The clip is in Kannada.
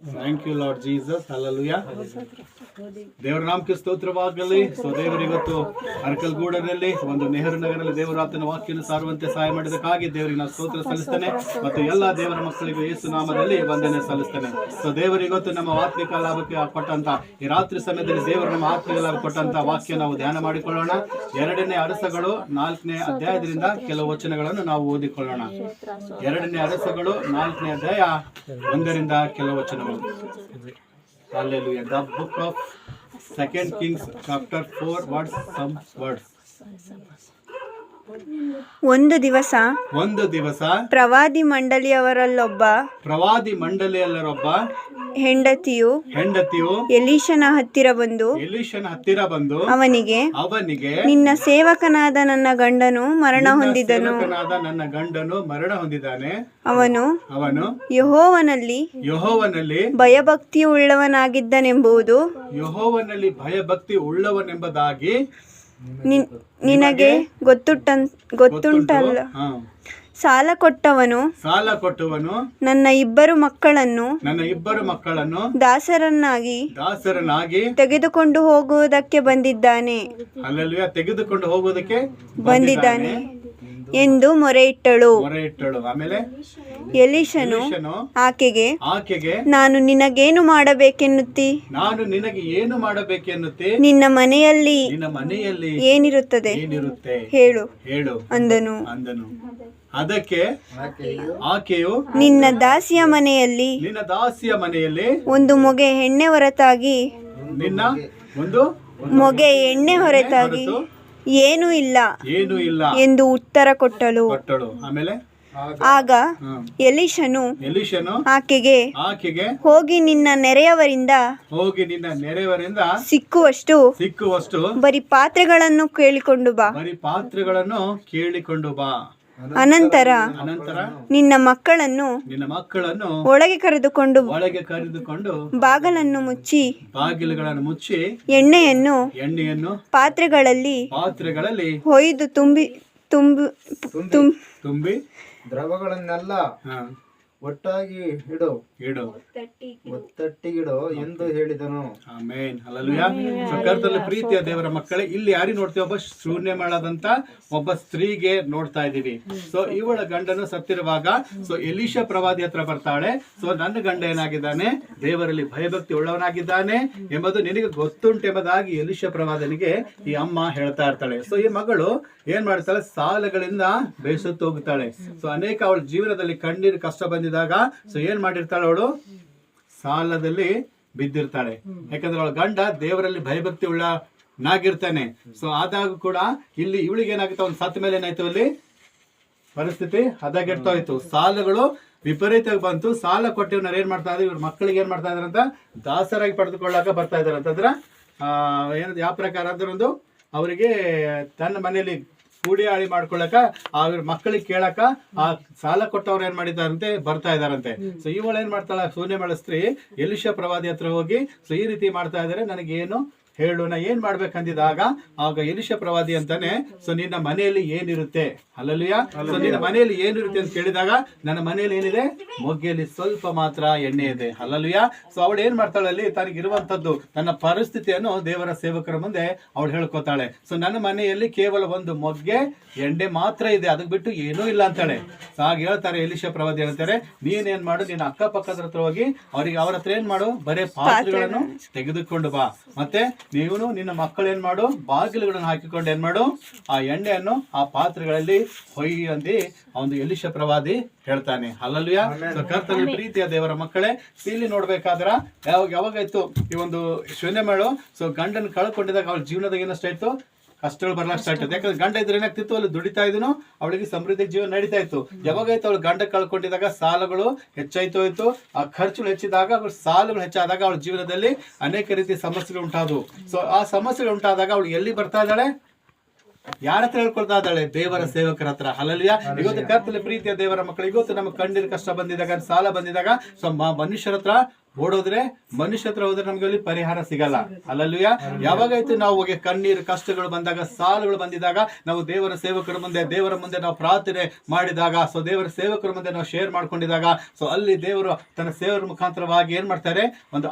Thank you Lord Jesus hallelujah ದೇವರ ನಾಮಕ್ಕೆ ಸ್ತೋತ್ರವಾಗಲಿ. ಸೊ ದೇವರು ಇವತ್ತು ಅರಕಲ್ಗೂಡದಲ್ಲಿ ಒಂದು ನೆಹರು ನಗರದಲ್ಲಿ ದೇವರ ಆತನ ವಾಕ್ಯವನ್ನು ಸಾರುವಂತೆ ಸಹಾಯ ಮಾಡಿದಕ್ಕಾಗಿ ದೇವರಿಗೆ ನಾನು ಸ್ತೋತ್ರ ಸಲ್ಲಿಸ್ತೇನೆ. ಮತ್ತು ಎಲ್ಲ ದೇವರ ಮಕ್ಕಳಿಗೂ ಯೇಸು ನಾಮದಲ್ಲಿ ವಂದನೆ ಸಲ್ಲಿಸ್ತೇನೆ. ಸೊ ದೇವರಿಗೊತ್ತು ನಮ್ಮ ಆತ್ಮಿಕ ಲಾಭಕ್ಕೆ ಕೊಟ್ಟಂತ, ಈ ರಾತ್ರಿ ಸಮಯದಲ್ಲಿ ದೇವರು ನಮ್ಮ ಆತ್ಮಿಕ ಲಾಭ ಕೊಟ್ಟಂತ ವಾಕ್ಯ ನಾವು ಧ್ಯಾನ ಮಾಡಿಕೊಳ್ಳೋಣ. ಎರಡನೇ ಅರಸಗಳು, ನಾಲ್ಕನೇ ಅಧ್ಯಾಯದಿಂದ ಕೆಲವು ವಚನಗಳನ್ನು ನಾವು ಓದಿಕೊಳ್ಳೋಣ. ಎರಡನೇ ಅರಸಗಳು, ನಾಲ್ಕನೇ ಅಧ್ಯಾಯ ಒಂದರಿಂದ ಕೆಲವು ವಚನಗಳು. Hallelujah Ed book of second Kings chapter four words some words ಒಂದು ದಿವಸ ಒಂದು ದಿವಸ ಪ್ರವಾದಿ ಮಂಡಳಿಯವರಲ್ಲೊಬ್ಬ ಪ್ರವಾದಿ ಮಂಡಳಿಯಲ್ಲರೊಬ್ಬ ಹೆಂಡತಿಯು ಹೆಂಡತಿಯು ಎಲೀಶನ ಹತ್ತಿರ ಬಂದು ಎಲೀಶನ ಹತ್ತಿರ ಬಂದು ಅವನಿಗೆ ಅವನಿಗೆ ನಿನ್ನ ಸೇವಕನಾದ ನನ್ನ ಗಂಡನು ಮರಣ ಹೊಂದಿದನು. ಸೇವಕನಾದ ನನ್ನ ಗಂಡನು ಮರಣ ಹೊಂದಿದ್ದಾನೆ. ಅವನು ಅವನು ಯಹೋವನಲ್ಲಿ ಯಹೋವನಲ್ಲಿ ಭಯಭಕ್ತಿ ಉಳ್ಳವನಾಗಿದ್ದನೆಂಬುದು ಯಹೋವನಲ್ಲಿ ಭಯಭಕ್ತಿ ಉಳ್ಳವನೆಂಬುದಾಗಿ ನಿನ್- ನಿನಗೆ ಗೊತ್ತುಂಟ. ಗೊತ್ತುಂಟಲ್ಲ. ಸಾಲ ಕೊಟ್ಟವನು ಸಾಲ ಕೊಟ್ಟವನು ನನ್ನ ಇಬ್ಬರು ಮಕ್ಕಳನ್ನು ನನ್ನ ಇಬ್ಬರು ಮಕ್ಕಳನ್ನು ದಾಸರನ್ನಾಗಿ ದಾಸರನ್ನಾಗಿ ತೆಗೆದುಕೊಂಡು ಹೋಗುವುದಕ್ಕೆ ಬಂದಿದ್ದಾನೆ. ಅಲ್ಲಲ್ಲಿಯ ತೆಗೆದುಕೊಂಡು ಹೋಗುವುದಕ್ಕೆ ಬಂದಿದ್ದಾನೆ ಎಂದು ಮೊರೆ ಇಟ್ಟಳು ಆಮೇಲೆ ಎಲೀಶನು ಎಲೀಷನು ಆಕೆಗೆ ಆಕೆಗೆ ನಾನು ನಿನಗೇನು ಮಾಡಬೇಕೆನ್ನುತ್ತಿ? ನಾನು ನಿನಗೆ ಏನು ಮಾಡಬೇಕೆನ್ನುತ್ತಿ? ನಿನ್ನ ಮನೆಯಲ್ಲಿ ನಿನ್ನ ಮನೆಯಲ್ಲಿ ಏನಿರುತ್ತದೆ? ಏನಿರುತ್ತೆ? ಹೇಳು ಹೇಳು ಅಂದನು. ಅಂದನು. ಅದಕ್ಕೆ ಆಕೆಯು ನಿನ್ನ ದಾಸಿಯ ಮನೆಯಲ್ಲಿ ನಿನ್ನ ದಾಸಿಯ ಮನೆಯಲ್ಲಿ ಒಂದು ಮೊಗೆ ಎಣ್ಣೆ ಹೊರತಾಗಿ ನಿನ್ನ ಒಂದು ಮೊಗೆ ಎಣ್ಣೆ ಹೊರತಾಗಿ ಏನೂ ಇಲ್ಲ ಏನು ಇಲ್ಲ ಎಂದು ಉತ್ತರ ಕೊಟ್ಟಳು. ಕೊಟ್ಟಳು. ಆಮೇಲೆ? ಆಗ ಎಲಿಶನು ಎಲಿಶನು ಆಕೆಗೆ ಆಕೆಗೆ ಹೋಗಿ ನಿನ್ನ ನೆರೆಯವರಿಂದ ಹೋಗಿ ನಿನ್ನ ನೆರೆಯವರಿಂದ ಸಿಕ್ಕುವಷ್ಟು ಸಿಕ್ಕುವಷ್ಟು ಬರೀ ಪಾತ್ರೆಗಳನ್ನು ಕೇಳಿಕೊಂಡು ಬಾ. ಬರೀ ಪಾತ್ರೆಗಳನ್ನು ಕೇಳಿಕೊಂಡು ಬಾ. ಅನಂತರ ಅನಂತರ ನಿನ್ನ ಮಕ್ಕಳನ್ನು ನಿನ್ನ ಮಕ್ಕಳನ್ನು ಒಳಗೆ ಕರೆದುಕೊಂಡು ಒಳಗೆ ಕರೆದುಕೊಂಡು ಬಾಗಲನ್ನು ಮುಚ್ಚಿ ಬಾಗಿಲುಗಳನ್ನು ಮುಚ್ಚಿ ಎಣ್ಣೆಯನ್ನು ಎಣ್ಣೆಯನ್ನು ಪಾತ್ರೆಗಳಲ್ಲಿ ಪಾತ್ರೆಗಳಲ್ಲಿ ಹೊಯ್ದು ತುಂಬಿ ತುಂಬಿ ತುಂಬಿ ದ್ರವಗಳನ್ನೆಲ್ಲ ಹಾ, ಒಟ್ಟಾಗಿ ಇಡು. ಇಡು. ಒತ್ತಟ್ಟಿಗಿಡು. ಎಂದು ಹೇಳಿದನು. ಆಮೇನ್. ಕರ್ತದಲ್ಲಿ ಪ್ರೀತಿಯ ದೇವರ ಮಕ್ಕಳೇ ಇಲ್ಲಿ ಯಾರಿ ನೋಡ್ತೀವಿ? ಒಬ್ಬ ಶೂನ್ಯ ಮಾಡದಂತ ಒಬ್ಬ ಸ್ತ್ರೀಗೆ ನೋಡ್ತಾ ಇದೀವಿ ಸೊ ಇವಳ ಗಂಡನು ಸತ್ತಿರುವಾಗ ಸೊ ಎಲಿಶ ಪ್ರವಾದಿ ಹತ್ರ ಬರ್ತಾಳೆ. ಸೊ ನನ್ನ ಗಂಡ ಏನಾಗಿದ್ದಾನೆ? ದೇವರಲ್ಲಿ ಭಯಭಕ್ತಿ ಉಳ್ಳವನಾಗಿದ್ದಾನೆ ಎಂಬುದು ನಿನಗೆ ಗೊತ್ತುಂಟೆಂಬುದಾಗಿ ಎಲಿಶ ಪ್ರವಾದನಿಗೆ ಈ ಅಮ್ಮ ಹೇಳ್ತಾ ಇರ್ತಾಳೆ. ಸೊ ಈ ಮಗಳು ಏನ್ ಮಾಡ್ತಾಳೆ? ಸಾಲಗಳಿಂದ ಬೇಸತ್ತು ಹೋಗ್ತಾಳೆ. ಸೊ ಅನೇಕ ಅವಳ ಜೀವನದಲ್ಲಿ ಕಣ್ಣೀರು ಕಷ್ಟ ಬಂದಿದಾಗ ಸೊ ಏನ್ ಮಾಡಿರ್ತಾಳೆ ಅವಳು? ಸಾಲದಲ್ಲಿ ಬಿದ್ದಿರ್ತಾಳೆ. ಯಾಕಂದ್ರೆ ಅವಳ ಗಂಡ ದೇವರಲ್ಲಿ ಭಯಭಕ್ತಿ ಉಳ್ಳ ನಾಗಿರ್ತಾನೆ. ಸೊ ಆದಾಗ ಕೂಡ ಇಲ್ಲಿ ಇವಳಿಗೆ ಏನಾಗುತ್ತೆ? ಅವ್ನು ಸತ್ತ ಮೇಲೆ ಏನಾಯ್ತು ಅಲ್ಲಿ? ಪರಿಸ್ಥಿತಿ ಹದಗೆಡ್ತಾ ಹೋಯ್ತು ಸಾಲಗಳು ವಿಪರೀತವಾಗಿ ಬಂತು. ಸಾಲ ಕೊಟ್ಟಿವ್ನವ್ರು ಏನ್ ಮಾಡ್ತಾ ಇದ್ರು? ಇವ್ರ ಮಕ್ಕಳಿಗೆ ಏನ್ ಮಾಡ್ತಾ ಇದಾರೆ ಅಂತ? ದಾಸರಾಗಿ ಪಡೆದುಕೊಳ್ಳಾಕ ಬರ್ತಾ ಇದಾರೆ. ಅಂತಂದ್ರ, ಆ ಯಾವ ಪ್ರಕಾರ ಅಂದ್ರೆ ಒಂದು, ಅವರಿಗೆ ತನ್ನ ಮನೆಯಲ್ಲಿ ಕೂಡಿ ಆಳಿ ಮಾಡ್ಕೊಳ್ಳಕ ಅವ್ರ ಮಕ್ಕಳಿಗೆ ಕೇಳಕ ಆ ಸಾಲ ಕೊಟ್ಟವ್ರು ಏನ್ ಮಾಡಿದಾರಂತೆ ಬರ್ತಾ ಇದಾರಂತೆ ಸೊ ಇವಳು ಏನ್ ಮಾಡ್ತಾಳ ಸೂನ್ಯ ಮಾಡ ಸ್ತ್ರೀ ಪ್ರವಾದಿ ಹತ್ರ ಹೋಗಿ ಸೊ ಈ ರೀತಿ ಮಾಡ್ತಾ ಇದಾರೆ ನನಗೇನು ಹೇಳು ನಾ ಏನ್ ಮಾಡ್ಬೇಕಂದಿದಾಗ ಆಗ ಎಲಿಶ ಪ್ರವಾದಿ ಅಂತಾನೆ ಸೊ ನಿನ್ನ ಮನೆಯಲ್ಲಿ ಏನಿರುತ್ತೆ? ಅಲ್ಲಲ್ಲಿಯ ಸೊ ನಿನ್ನ ಮನೆಯಲ್ಲಿ ಏನಿರುತ್ತೆ ಅಂತ ಕೇಳಿದಾಗ ನನ್ನ ಮನೆಯಲ್ಲಿ ಏನಿದೆ? ಮೊಗ್ಗೆಯಲ್ಲಿ ಸ್ವಲ್ಪ ಮಾತ್ರ ಎಣ್ಣೆ ಇದೆ. ಅಲ್ಲಲ್ಲಿಯ ಸೊ ಅವಳು ಏನ್ ಮಾಡ್ತಾಳಲ್ಲಿ ತನಗಿರುವಂತದ್ದು ತನ್ನ ಪರಿಸ್ಥಿತಿಯನ್ನು ದೇವರ ಸೇವಕರ ಮುಂದೆ ಅವಳು ಹೇಳ್ಕೊತಾಳೆ. ಸೊ ನನ್ನ ಮನೆಯಲ್ಲಿ ಕೇವಲ ಒಂದು ಮೊಗ್ಗೆ ಎಣ್ಣೆ ಮಾತ್ರ ಇದೆ ಅದಕ್ಕೆ ಬಿಟ್ಟು ಏನೂ ಇಲ್ಲ ಅಂತಾಳೆ. ಸೊ ಹಾಗೆ ಹೇಳ್ತಾರೆ ಎಲಿಶ ಪ್ರವಾದಿ ಹೇಳ್ತಾರೆ ನೀನೇನ್ ಮಾಡು ನಿನ್ನ ಅಕ್ಕಪಕ್ಕದ ಹತ್ರ ಹೋಗಿ ಅವ್ರಿಗೆ ಅವ್ರ ಹತ್ರ ಏನ್ ಮಾಡು? ಬರೇ ಪಾತ್ರೆಗಳನ್ನು ತೆಗೆದುಕೊಂಡು ಬಾ. ಮತ್ತೆ ನೀನು ನಿನ್ನ ಮಕ್ಕಳು ಏನ್ ಮಾಡು? ಬಾಗಿಲುಗಳನ್ನು ಹಾಕಿಕೊಂಡು ಏನ್ ಮಾಡು? ಆ ಎಣ್ಣೆಯನ್ನು ಆ ಪಾತ್ರೆಗಳಲ್ಲಿ ಹೊಯ್ಯಿ ಅಂದಿ ಒಂದು ಎಲಿಶ ಪ್ರವಾದಿ ಹೇಳ್ತಾನೆ. ಅಲ್ಲಲ್ವಿಯ ಕರ್ತವ್ಯ ಕರ್ತನ ಪ್ರೀತಿಯ ದೇವರ ಮಕ್ಕಳೇ ಇಲ್ಲಿ ನೋಡ್ಬೇಕಾದ್ರ ಯಾವಾಗ ಯಾವಾಗ ಇತ್ತು ಈ ಒಂದು ಶೂನ್ಯ ಮೇಳು? ಸೊ ಗಂಡನ ಕಳ್ಕೊಂಡಿದಾಗ ಅವಳ ಜೀವನದಾಗ ಏನಷ್ಟಾಯ್ತು? ಕಷ್ಟಗಳು ಬರ್ಲಾಕ್ ಸ್ಟಾರ್ಟ್ ಆಯ್ತು. ಯಾಕಂದ್ರೆ ಗಂಡ ಇದ್ರೆ ಏನಾಗ್ತಿತ್ತು? ಅಲ್ಲಿ ದುಡಿತಾ ಇದ್ನು, ಅವಳಿಗೆ ಸಮೃದ್ಧಿ ಜೀವನ ನಡೀತಾ ಇತ್ತು. ಯಾವಾಗಾಯ್ತು ಅವಳು ಗಂಡ ಕಳ್ಕೊಂಡಿದಾಗ ಸಾಲಗಳು ಹೆಚ್ಚಾಯ್ತು ಆ ಖರ್ಚುಗಳು ಹೆಚ್ಚಿದಾಗ ಅವ್ರ ಸಾಲಗಳು ಹೆಚ್ಚಾದಾಗ ಅವಳ ಜೀವನದಲ್ಲಿ ಅನೇಕ ರೀತಿಯ ಸಮಸ್ಯೆಗಳು ಉಂಟಾದವು. ಸೊ ಆ ಸಮಸ್ಯೆಗಳು ಉಂಟಾದಾಗ ಅವಳು ಎಲ್ಲಿ ಬರ್ತಾ ಇದ್ದಾಳೆ? ಯಾರ ಹತ್ರ ಹೇಳ್ಕೊಳ್ತಾ ಇದ್ದಾಳೆ? ದೇವರ ಸೇವಕರ ಹತ್ರ. ಅಲ್ಲಲ್ಯಾ ಇವತ್ತು ಕರ್ತಲೆ ಪ್ರೀತಿಯ ದೇವರ ಮಕ್ಕಳು, ಇವತ್ತು ನಮ್ಮ ಕಣ್ಣೀರು ಕಷ್ಟ ಬಂದಿದಾಗ ಸಾಲ ಬಂದಿದಾಗ ಸೊ ಮನುಷ್ಯರ ಹತ್ರ ಓಡೋದ್ರೆ ಮನುಷ್ಯ ಹತ್ರ ಹೋದ್ರೆ ನಮ್ಗೆ ಅಲ್ಲಿ ಪರಿಹಾರ ಸಿಗಲ್ಲ. ಅಲ್ಲಲ್ಲೂಯ ಯಾವಾಗೈತೆ ನಾವು ಹೋಗಿ ಕಣ್ಣೀರು ಕಷ್ಟಗಳು ಬಂದಾಗ ಸಾಲುಗಳು ಬಂದಿದಾಗ ನಾವು ದೇವರ ಸೇವಕರ ಮುಂದೆ ದೇವರ ಮುಂದೆ ನಾವು ಪ್ರಾರ್ಥನೆ ಮಾಡಿದಾಗ ಸೊ ದೇವರ ಸೇವಕರ ಮುಂದೆ ನಾವು ಶೇರ್ ಮಾಡ್ಕೊಂಡಿದಾಗ ಸೊ ಅಲ್ಲಿ ದೇವರು ತನ್ನ ಸೇವರ ಮುಖಾಂತರವಾಗಿ ಏನ್ ಮಾಡ್ತಾರೆ? ಒಂದು